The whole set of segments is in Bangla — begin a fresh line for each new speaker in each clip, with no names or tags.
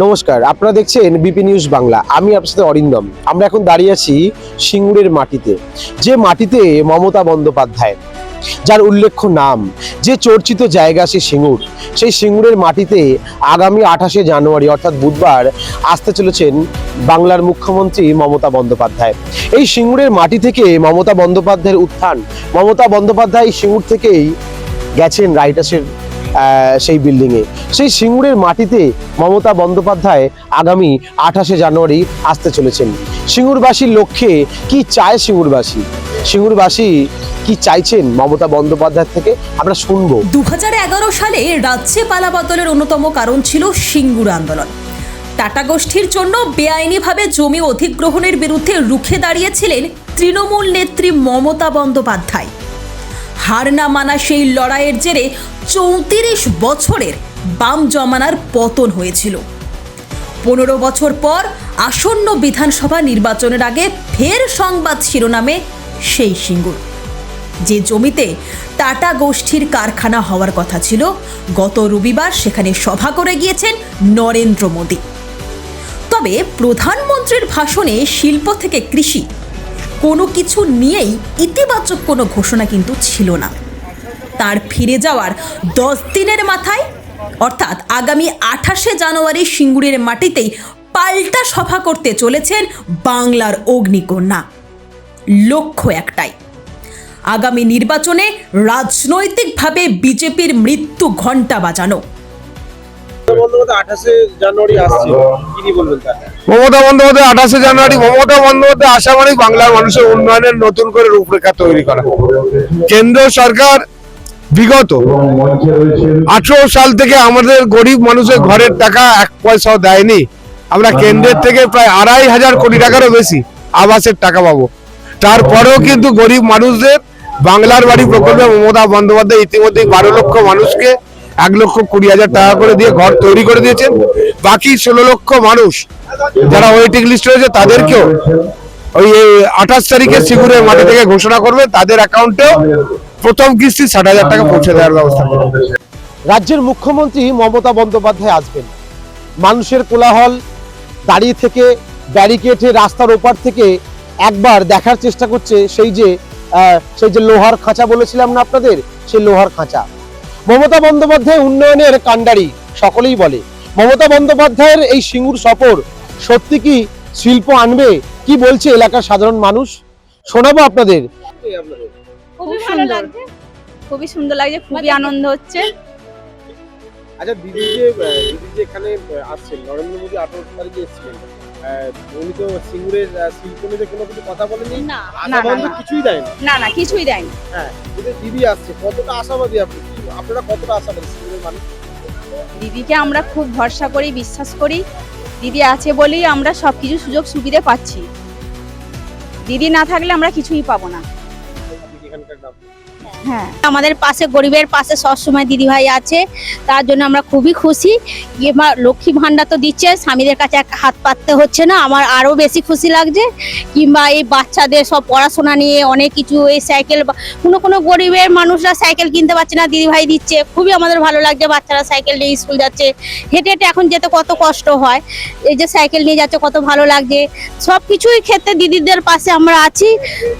নমস্কার, আপনারা দেখছেন বিপি নিউজ বাংলা। আমি আপনার সাথে অরিন্দম। আমরা এখন দাঁড়িয়ে আছি সিঙ্গুরের মাটিতে, যে মাটিতে মমতা বন্দ্যোপাধ্যায়, যার উল্লেখ্য নাম, যে চর্চিত জায়গা সে সিঙ্গুর। সেই সিঙ্গুরের মাটিতে আগামী আঠাশে জানুয়ারি, অর্থাৎ বুধবার, আসতে চলেছেন বাংলার মুখ্যমন্ত্রী মমতা বন্দ্যোপাধ্যায়। এই সিঙ্গুরের মাটি থেকে মমতা বন্দ্যোপাধ্যায়ের উত্থান, মমতা বন্দ্যোপাধ্যায় সিঙ্গুর থেকেই গেছেন রাইটাসের সেই বিল্ডিংয়ে সেই সিঙ্গুরের মাটিতে মমতা বন্দ্যোপাধ্যায় আগামী আঠাশে জানুয়ারি আসতে চলেছেন। সিঙ্গুরবাসীর লক্ষ্যে কি চায় সিঙ্গুরবাসী? সিঙ্গুরবাসী কি চাইছেন মমতা বন্দ্যোপাধ্যায় থেকে? আমরা শুনব।
দু হাজার এগারো সালে রাজ্যে পালাবদলের অন্যতম কারণ ছিল সিঙ্গুর আন্দোলন। টাটা গোষ্ঠীর জন্য বেআইনিভাবে জমি অধিগ্রহণের বিরুদ্ধে রুখে দাঁড়িয়েছিলেন তৃণমূল নেত্রী মমতা বন্দ্যোপাধ্যায়। হার না মানা সেই লড়াইয়ের জেরে চৌত্রিশ বছরের বাম জমানার পতন হয়েছিল। পনেরো বছর পর আসন্ন বিধানসভা নির্বাচনের আগে ফের সংবাদ শিরোনামে সেই সিঙ্গুর। যে জমিতে টাটা গোষ্ঠীর কারখানা হওয়ার কথা ছিল, গত রবিবার সেখানে সভা করে গিয়েছেন নরেন্দ্র মোদী। তবে প্রধানমন্ত্রীর ভাষণে শিল্প থেকে কৃষি কোনো কিছু নিয়েই ইতিবাচক কোনো ঘোষণা কিন্তু ছিল না। তার ফিরে যাওয়ার দশ দিনের মাথায়, অর্থাৎ আগামী আঠাশে জানুয়ারি সিঙ্গুরের মাটিতেই পাল্টা সভা করতে চলেছেন বাংলার অগ্নিকন্যা। লক্ষ্য একটাই, আগামী নির্বাচনে রাজনৈতিকভাবে বিজেপির মৃত্যু ঘণ্টা বাজানো।
আঠাশে জানুয়ারি আসছে। বলবেন
মমতা বন্দ্যোপাধ্যায় আঠাশে জানুয়ারি, মমতা বন্দ্যোপাধ্যায় আশা মানে বাংলার মানুষের উন্নয়নের নতুন করে রূপরেখা তৈরি করা। কেন্দ্র সরকার বিগত আঠারো সাল থেকে আমাদের গরিব মানুষের ঘরের টাকা এক পয়সাও দেয়নি। আমরা কেন্দ্রের থেকে প্রায় আড়াই হাজার কোটি টাকারও বেশি আবাসের টাকা পাবো। তারপরেও কিন্তু গরিব মানুষদের বাংলার বাড়ি প্রকল্পে মমতা বন্দ্যোপাধ্যায় ইতিমধ্যে বারো লক্ষ মানুষকে এক লক্ষ কুড়ি হাজার টাকা করে দিয়ে ঘর তৈরি করে দিয়েছেন। বাকি ষোলো লক্ষ মানুষ যারা ওয়েটিং লিস্ট রয়েছে, তাদেরকেও ওই আঠাশ তারিখে সিগুরের মাটি থেকে ঘোষণা করবে। তাদের অ্যাকাউন্টেও প্রথম কিস্তি ষাট হাজার টাকা পৌঁছে দেওয়ার ব্যবস্থা করবে।
রাজ্যের মুখ্যমন্ত্রী মমতা বন্দ্যোপাধ্যায় আসবেন। মানুষের কোলাহল দাঁড়িয়ে থেকে, ব্যারিকেডে রাস্তার ওপার থেকে একবার দেখার চেষ্টা করছে। সেই যে সেই যে লোহার খাঁচা বলেছিলাম না আপনাদের? সেই লোহার খাঁচা। মমতা বন্দ্যোপাধ্যায় উন্নয়নের কাণ্ডারি সকলেই বলে। মমতা বন্দ্যোপাধ্যায়ের এই সিঙ্গুর সফর সত্যি কি শিল্প আনবে? কি বলছে এলাকার সাধারণ মানুষ? শোনাবো আপনাদের।
খুবই ভালো খুবই সুন্দর লাগছে খুবই আনন্দ হচ্ছে।
আচ্ছা দিদি যে দিদি যে এখানে আসছেন নরেন্দ্র মোদী আঠারো তারিখে এসেছিলেন। উনি তো সিঙ্গুরের শিল্প নিয়ে কোনো কিছু কথা বলেনি
না না
কিছুই দেয়নি?
না না কিছুই দেয়নি।
হ্যাঁ দিদি আসছে। কতটা আশাবাদী আপনি? আপনারা কতটা আশাবাদী সিঙ্গুরের মানুষ?
দিদিকে আমরা খুব ভরসা করি বিশ্বাস করি। দিদি আছে বলেই আমরা সব কিছু সুযোগ সুবিধা পাচ্ছি। দিদি না থাকলে আমরা কিছুই পাবো না।
এখানকার
হ্যাঁ।
আমাদের পাশে, গরিবের পাশে সবসময় দিদিভাই আছে। তার জন্য আমরা খুবই খুশি। লক্ষ্মী ভাণ্ডার তো দিচ্ছে, স্বামীদের কাছে এক হাত পাততে হচ্ছে না। আমার আরও বেশি খুশি লাগছে। কিংবা এই বাচ্চাদের সব পড়াশোনা নিয়ে অনেক কিছু, এই সাইকেল কোনো কোনো গরিবের মানুষরা সাইকেল কিনতে পারছে না, দিদিভাই দিচ্ছে। খুবই আমাদের ভালো লাগছে, বাচ্চারা সাইকেল নিয়ে স্কুল যাচ্ছে। হেঁটে হেঁটে এখন যেতে কত কষ্ট হয়। এই যে সাইকেল নিয়ে যাচ্ছে, কত ভালো লাগছে। সব কিছুই ক্ষেত্রে দিদিদের পাশে আমরা আছি।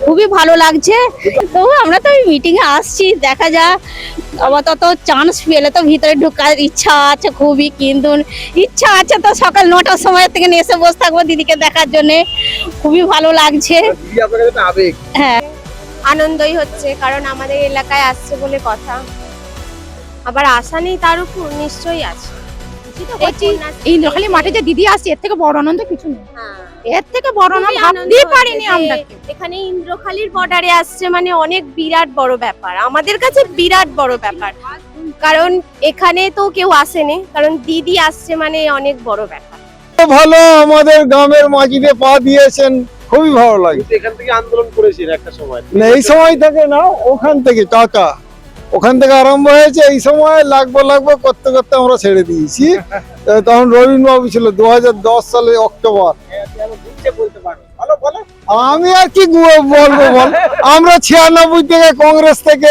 খুবই ভালো লাগছে। তবু আমরা তো মিটিং এ আসছি দেখা যাক। তত চান্স পেলে তো ভিতরে ঢুকার ইচ্ছা আছে খুবই কিন্তু ইচ্ছা আছে তো সকাল নটার সময় থেকে নিয়ে এসে বসে থাকব দিদিকে দেখার জন্যে। খুবই ভালো লাগছে। হ্যাঁ।
আনন্দই হচ্ছে কারণ আমাদের এলাকায় আসছে বলে কথা। আবার আসা নেই তার উপর নিশ্চয়ই আছে।
এটি-
এই মাঠে যে দিদি আসছে এর থেকে বড় আনন্দ কিছু নেই। এর থেকে বড় আনন্দ ভাবতেই পারিনি আমরা। এখানে ইন্দ্রখালির বর্ডারে আসছে মানে অনেক বিরাট বড় ব্যাপার। আমাদের কাছে বিরাট বড় ব্যাপার। কারণ এখানে তো কেউ আসেনি। কারণ দিদি আসছে মানে অনেক বড় ব্যাপার।
ভালো আমাদের গ্রামের মাঝিতে পা দিয়েছেন। খুবই ভালো লাগে।
এখান থেকে আন্দোলন করেছেন একটা সময়।
না এই সময় থেকে না ওখান থেকে টাকা ওখান থেকে আরম্ভ হয়েছে, এই সময় লাগবো লাগবো করতে করতে আমরা ছেড়ে দিয়েছি। তখন রবীন্দ্র বাবু ছিল দু
হাজার দশ সালে অক্টোবর।
আমি আর কি বলব বল? আমরা ছিয়ানব্বই থেকে কংগ্রেস থেকে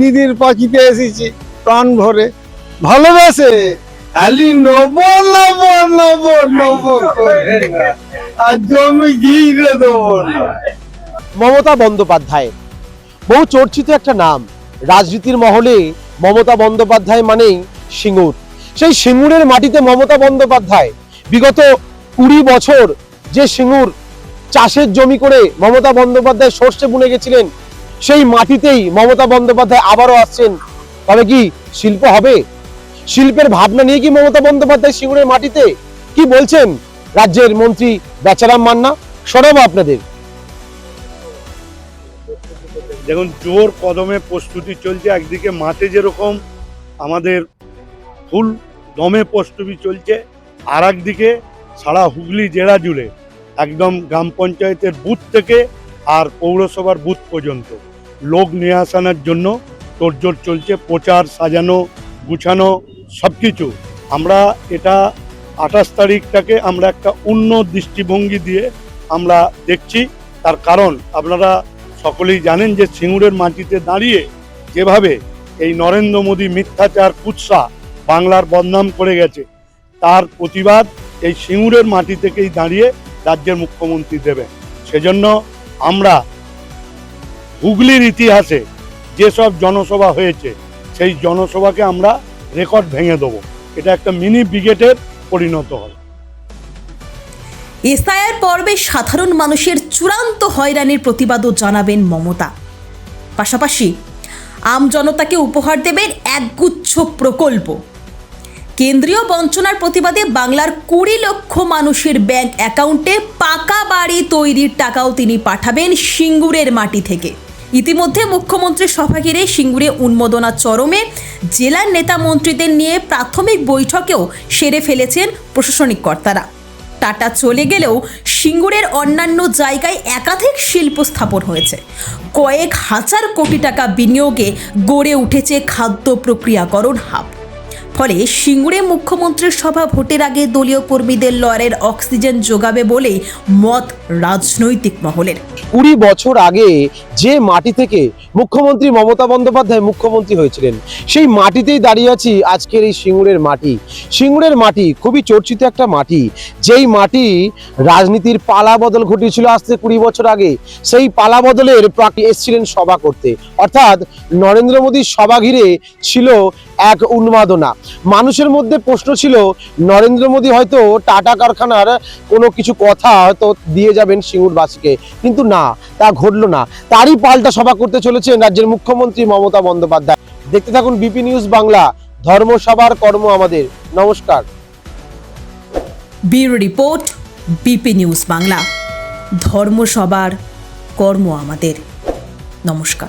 দিদির পাখিতে এসেছি প্রাণ ভরে। ভালোবাসে? নব
মমতা বন্দ্যোপাধ্যায়, বহু চর্চিত একটা নাম। রাজনীতির মহলে মমতা বন্দ্যোপাধ্যায় মানেই সিঙ্গুর। সেই সিঙ্গুরের মাটিতে মমতা বন্দ্যোপাধ্যায় বিগত কুড়ি বছর যে সিঙ্গুর চাষের জমি করে মমতা বন্দ্যোপাধ্যায় সর্ষে বুনে গেছিলেন, সেই মাটিতেই মমতা বন্দ্যোপাধ্যায় আবারও আসছেন। তবে কি শিল্প হবে? শিল্পের ভাবনা নিয়ে কি মমতা বন্দ্যোপাধ্যায় সিঙ্গুরের মাটিতে? কি বলছেন রাজ্যের মন্ত্রী বেচারাম মান্না? শোনাবো আপনাদের।
দেখুন, জোর কদমে প্রস্তুতি চলছে, একদিকে মাঠে যেরকম আমাদের ফুল দমে প্রস্তুতি চলছে আর একদিকে সারা হুগলি জেলা জুড়ে, একদম গ্রাম পঞ্চায়েতের বুথ থেকে আর পৌরসভার বুথ পর্যন্ত। লোক নিয়ে আসানোর জন্য তোড়জোড় চলছে, প্রচার, সাজানো, গুছানো সব কিছু আমরা এটা আঠাশ তারিখটাকে আমরা একটা অন্য দৃষ্টিভঙ্গি দিয়ে আমরা দেখছি। তার কারণ আপনারা সকলেই জানেন যে সিঙ্গুরের মাটিতে দাঁড়িয়ে যেভাবে এই নরেন্দ্র মোদী মিথ্যাচার, কুৎসা বাংলার বদনাম করে গেছে, তার প্রতিবাদ এই সিঙ্গুরের মাটি থেকেই দাঁড়িয়ে রাজ্যের মুখ্যমন্ত্রী দেবে সেজন্য আমরা হুগলির ইতিহাসে যেসব জনসভা হয়েছে, সেই জনসভাকে আমরা রেকর্ড ভেঙে দেবো। এটা একটা মিনি ব্রিগেডের পরিণত হবে।
এসআইআর পর্বে সাধারণ মানুষের চূড়ান্ত হয়রানির প্রতিবাদও জানাবেন মমতা। পাশাপাশি আম জনতাকে উপহার দেবেন একগুচ্ছ প্রকল্প। কেন্দ্রীয় বঞ্চনার প্রতিবাদে বাংলার কুড়ি লক্ষ মানুষের ব্যাংক অ্যাকাউন্টে পাকা বাড়ি তৈরির টাকাও তিনি পাঠাবেন সিঙ্গুরের মাটি থেকে। ইতিমধ্যে মুখ্যমন্ত্রীর সভা ঘিরে সিঙ্গুরে উন্মোদনা চরমে জেলার নেতা মন্ত্রীদের নিয়ে প্রাথমিক বৈঠকেও সেরে ফেলেছেন প্রশাসনিক কর্তারা। টাটা চলে গেলেও সিঙ্গুরের অন্যান্য জায়গায় একাধিক শিল্প স্থাপন হয়েছে। কয়েক হাজার কোটি টাকা বিনিয়োগে গড়ে উঠেছে খাদ্য প্রক্রিয়াকরণ হাব। ফলে সিঙ্গুরে মুখ্যমন্ত্রীর সভা ভোটের আগে দলীয় কর্মীদের লড়ের অক্সিজেন যোগাবে বলেই মত রাজনৈতিক মহলের।
কুড়ি বছর আগে যে মাটি থেকে মুখ্যমন্ত্রী মমতা বন্দ্যোপাধ্যায় মুখ্যমন্ত্রী হয়েছিলেন, সেই মাটিতেই দাঁড়িয়ে আছি আজকের এই সিঙ্গুরের মাটি। সিঙ্গুরের মাটি খুবই চর্চিত একটা মাটি। যেই মাটি রাজনীতির পালা বদল ঘটিয়েছিল থেকে কুড়ি বছর আগে, সেই পালা বদলের এসছিলেন সভা করতে। অর্থাৎ নরেন্দ্র মোদীর সভা ঘিরে ছিল এক উন্মাদনা। মানুষের মধ্যে প্রশ্ন ছিল, নরেন্দ্র মোদী হয়তো টাটা কারখানার কোনো কিছু কথা হয়তো দিয়ে যাবেন সিঙ্গুরবাসীকে। কিন্তু না, তা ঘটলো না। তারই পাল্টা সভা করতে চলেছেন রাজ্যের মুখ্যমন্ত্রী মমতা বন্দ্যোপাধ্যায়। দেখতে থাকুন বিপি নিউজ বাংলা, ধর্মসভার কর্ম আমাদের। নমস্কার।
Bureau report BP news Bangla, ধর্মসভার কর্ম আমাদের। নমস্কার।